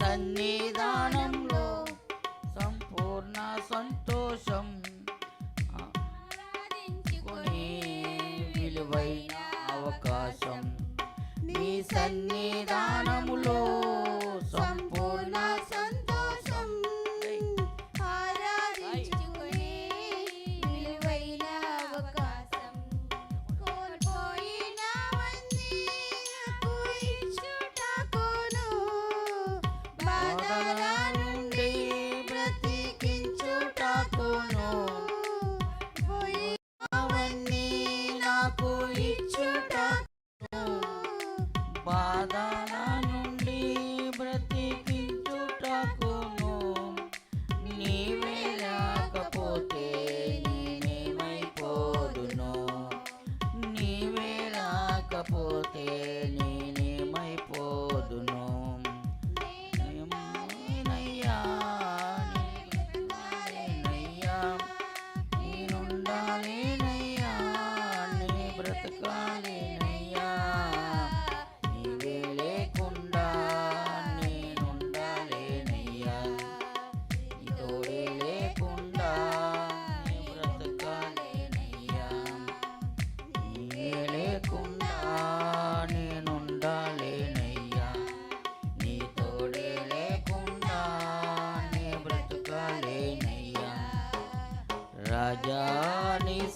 సన్నిధానంలో సంపూర్ణ సంతోషం. కొని విలువైన అవకాశం. నీ సన్నిధానములో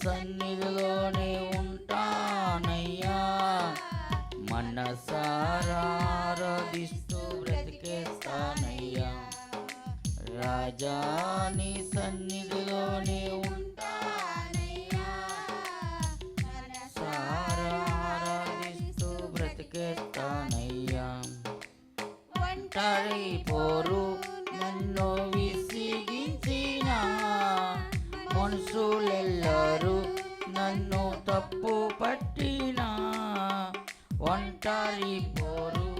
సన్నిధిలోనే ఉంటానయ్యా. మనసారాధిస్తూ బ్రతికేస్తానయ్యా. రాజా నీ సన్నిధిలోనే ఉంటానయ్యా. మనసారా బ్రతికేస్తానయ్యా. ఒంటరి పోరు నన్ను విసిగించిన మనుషులే తప్పు పట్టిన ఒంటరి పోరు.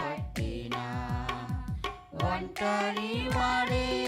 పట్టిన. ఒంటరి వాడే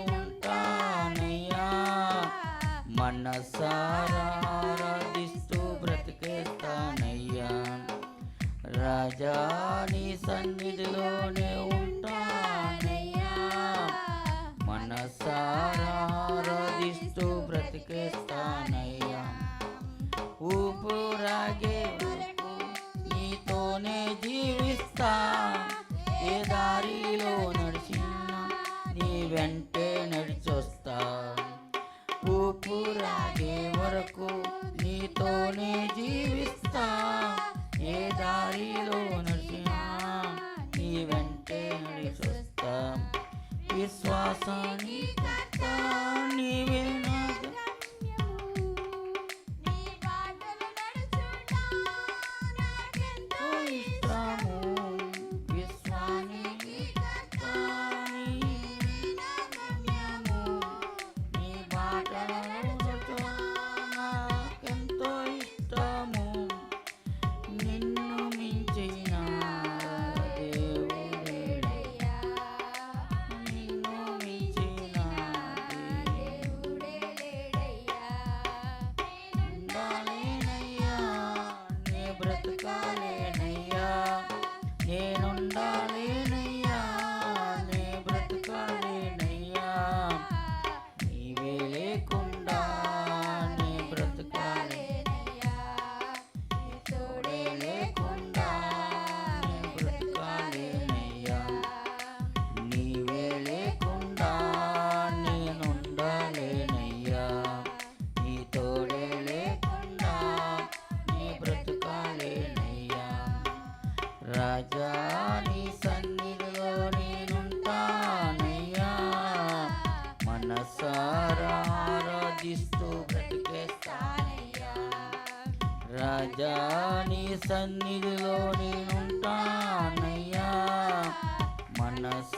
సన్నిధిలోనే ఉంటానయ్యా. మనసారాధిస్తూ బ్రతికేస్తానయ్యా. ఊపురాగే వరకు నీతోనే జీవిస్తా. ఏ దారిలో నడిచినా నీ వెంటే నడిచొస్తా. ఊపురాగే వరకు నీతోనే そに రాజా నీ సన్నిధిలో నేనుంటానయ్యా. మనసారాధిస్తూ